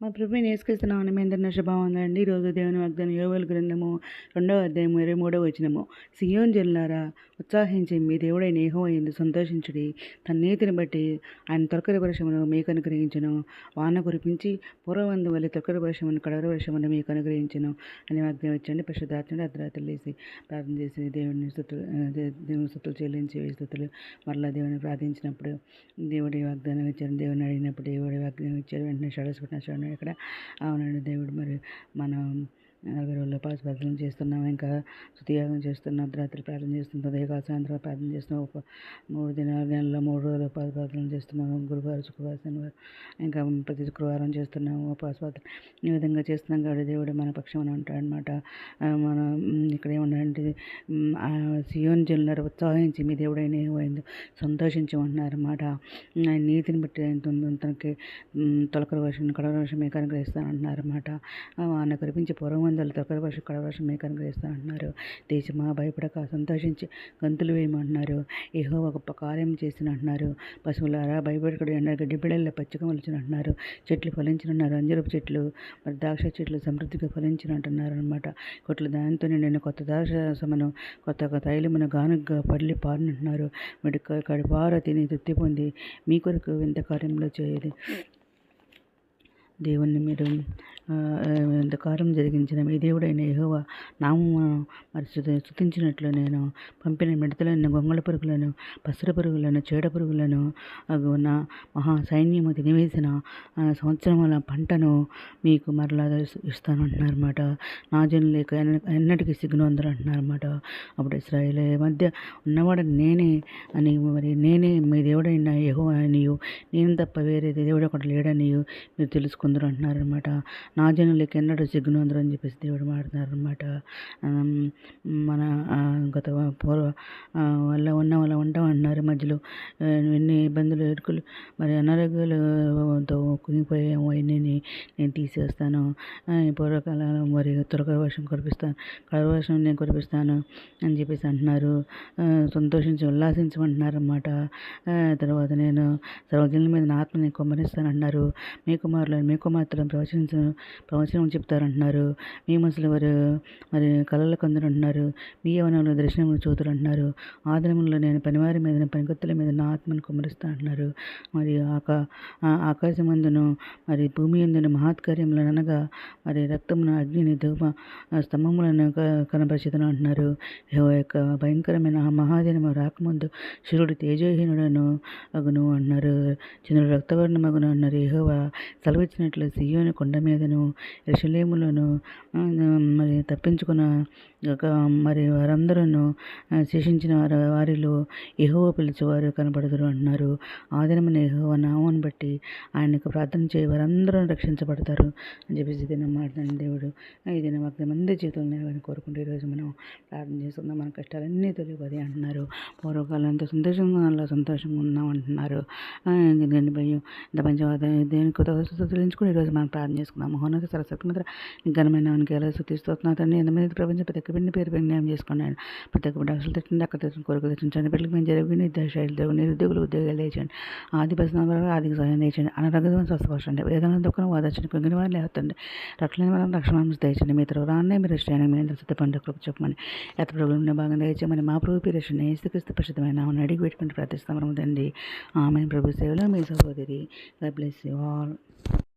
మా ప్రభుని నేసుకొస్తున్నామని మీ అందరిన శుభావందండి ఈరోజు దేవుని వాగ్దానం యోగుల గ్రంథము రెండవ అధ్యాయం ఇరవై మూడవ వచ్చినము సియోన్ జల్లారా ఉత్సాహించి మీ దేవుడైన ఏహో అయింది సంతోషించుడి. తన నీతిని బట్టి ఆయన తొలకరి వర్షమును మీకు అనుగ్రహించను. వాన కురిపించి పూర్వవందు వల్ల తొలకరి వర్షమును కడవరి వర్షమును మీకు అనుగ్రహించను అని వాగ్దానం ఇచ్చండి. పరిశుద్ధాత్మని అర్ధరాత్రులు లేసి ప్రార్థన చేసి దేవుడిని స్థుతులు దేవుని స్థుతులు చెల్లించి స్థుతులు మరలా దేవుని ప్రార్థించినప్పుడు దేవుడి వాగ్దానం ఇచ్చారు. దేవుని అడిగినప్పుడు దేవుడి వాగ్దానం ఇచ్చారు. వెంటనే షడసుకుంటున్న చూడండి ఇక్కడ. అవునండి దేవుడు మరి మనం నలభై రోజుల్లో పాటు ప్రార్థన చేస్తున్నాం. ఇంకా శుతియాగం చేస్తున్నాం. అర్ధరాత్రి ప్రార్థన చేస్తున్నాం. ఉదయకాల సాయంత్రం ప్రార్థన చేస్తున్నాం. ఒక మూడు దినాల నెలలో మూడు రోజులు ఉపాధి ప్రార్థన చేస్తున్నాం. గురువారం శుక్రవారం శనివారం ఇంకా ప్రతి శుక్రవారం చేస్తున్నాము. ఉపాస ప్రార్థన ఈ విధంగా చేస్తున్నాం. కాబట్టి దేవుడు మన పక్షం ఉంటాడనమాట మనం ఇక్కడ ఏమన్నారంటే సియోన్ జనులారు ఉత్సాహించి మీ దేవుడైన ఏమైంది సంతోషించమంటున్నారన్నమాట ఆయన నీతిని బట్టి ఆయన తనకి తొలకర వర్షం కడవ వర్షం మీకు అనుగ్రహిస్తానంటున్నారన్నమాట ఆయన కురిపించి పూర్వం వందల తొక్కల వర్షం కడ వర్షం మీకు అనుగ్రహిస్తానంటున్నారు దేశమా భయపడక సంతోషించి గంతులు వేయమంటున్నారు ఏహో ఒక కార్యం చేసినంటున్నారు పశువులారా భయపడకడు అన్నారు గడ్డి పిల్లల పచ్చిక అంటున్నారు. చెట్లు ఫలించినన్నారు అంజరపు చెట్లు మరి ద్రాక్ష చెట్లు సమృద్ధిగా ఫలించినట్టున్నారు అనమాట కొట్లు దానితో నేను కొత్త ద్రాక్ష కొత్త తైలమును గానుగా పల్లి పారినంటున్నారు మీరు కడిపార తిని తృప్తి పొంది మీ కొరకు వింత కార్యంలో చేయదు దేవుణ్ణి మీరు ఎంతకాలం జరిగించిన మీ దేవుడైన యహోవ నామమును మరి స్థుతించినట్లు నేను పంపిన మిడతలను గొంగళ పురుగులను పసర పురుగులను చీడ పురుగులను నా మహా సైన్యము తినివేసిన సంవత్సరముల పంటను మీకు మరలా ఇస్తాను అంటున్నారన్నమాట. నా జనులేక ఎన్నటికీ సిగ్గును అందరూ అంటున్నారన్నమాట. అప్పుడు ఇస్రాయేల్ మధ్య ఉన్నవాడు నేనే అని మరి నేనే మీ దేవుడైన యహో అనియు నేను తప్ప వేరే దేవుడు ఒకటి లేడనియు మీరు తెలుసుకుందరు అంటున్నారన్నమాట. నా జనులకి ఎన్నడూ సిగ్గును అని చెప్పేసి దేవుడు మాట్లాడుతున్నారనమాట మన గత పూర్వ వల్ల ఉన్న వాళ్ళ ఉంటాం అంటున్నారు మధ్యలో ఎన్ని ఇబ్బందులు ఎరుకులు మరి అనారోగ్యాలతో కుంగిపోయాము అవన్నీ నేను తీసేస్తాను. పూర్వకాలంలో మరి త్వరగా వర్షం కురిపిస్తాను కడవ వర్షం నేను కురిపిస్తాను అని చెప్పేసి అంటున్నారు. సంతోషించి ఉల్లాసించమంటున్నారు అన్నమాట తర్వాత నేను సర్వజనుల మీద నా ఆత్మని కుమ్మరిస్తాను అన్నారు మీ కుమారులను మీ కుమార్తెలను ప్రవచించను ప్రవచనం చెప్తారంటున్నారు. మీ మనుషులు వారు మరి కళల కొందరు అంటున్నారు మీ యవనంలో దర్శనములు చూతులు అంటున్నారు ఆదరములో నేను పనివారి మీద పనికొత్తుల మీద నా ఆత్మను కుమరిస్తా అంటున్నారు మరి ఆకా ఆకాశమందును మరి భూమి ఎందును మహత్కార్యములను అనగా మరి రక్తమును అగ్నిని ధూమ స్తంభములను కనపరిచితను అంటున్నారు యొక్క భయంకరమైన మహాదినము రాకముందు శివుడు తేజోహీనుడను అగును అన్నారు చంద్రుడు రక్తవర్ణమగును అన్నారు యహోవా సెలవిచ్చినట్లు సియోని కొండ మీదను యెరూషలేములోను మరి తప్పించుకున్న మరి వారందరూ శేషించిన వారి వారిలో ఎహోవ పిలిచేవారు కనబడదురు అంటున్నారు. ఆదినమైన ఎహోవ నామను బట్టి ఆయనకు ప్రార్థన చేయ వారందరూ రక్షించబడతారు అని చెప్పేసి దీన్ని మాట్లాడిన దేవుడు. ఇది మాకు మంది జీవితంలో నెరవేరని కోరుకుంటే ఈరోజు మనం ప్రార్థన చేసుకుందాం. మన కష్టాలన్నీ తొలిపది అంటున్నారు. పూర్వకాలం ఎంతో సంతోషంగా అలా సంతోషంగా ఉన్నాం అంటున్నారు. ఎందుకంటే భయం ఇంత పంచవాదం దేని కొత్త తెలుసుకుని ఈరోజు మనం ప్రార్థన చేసుకున్నాము మహోన్నత సరస్వతి ఘనమైన వానికి ఎలా శుతిస్తున్నా తండ్రి ఎంతమంది ప్రపంచం ప్రతి పేరు న్యాయం చేసుకున్నాను ప్రతి అవసరం బిడ్డ తెచ్చింది అక్కడ తెచ్చిన కొరకు తెచ్చించండి బిడ్డలకు మేము జరిగిన నిర్దేశాలు దేవుడు నిరుద్యోగులు ఉద్యోగాలు తెచ్చండి ఆది పరిశ్రమ ఆర్థిక సహాయం తెచ్చండి అనారోగ్యం స్వస్థపరచండి వేదన దుఃఖం వాదర్చండి కొంగిన వారు లేదండి రక్షణ మనం రక్షణ తెచ్చండి మీ తర్వాత రాన్నే మీరు ఇష్టాన్ని మీ అందరూ సిద్ధపడి కృప చెప్పమని ఎత్త ప్రభుత్వం భాగంగా తెచ్చామని మా ప్రభు పీరక్షణ ఏసుక్రీస్తు ప్రసిద్ధమైన అడిగి పెట్టుకుని ప్రార్థిస్తాం ఆమె ప్రభు సేవలో మీ సహోదరి. God bless you all.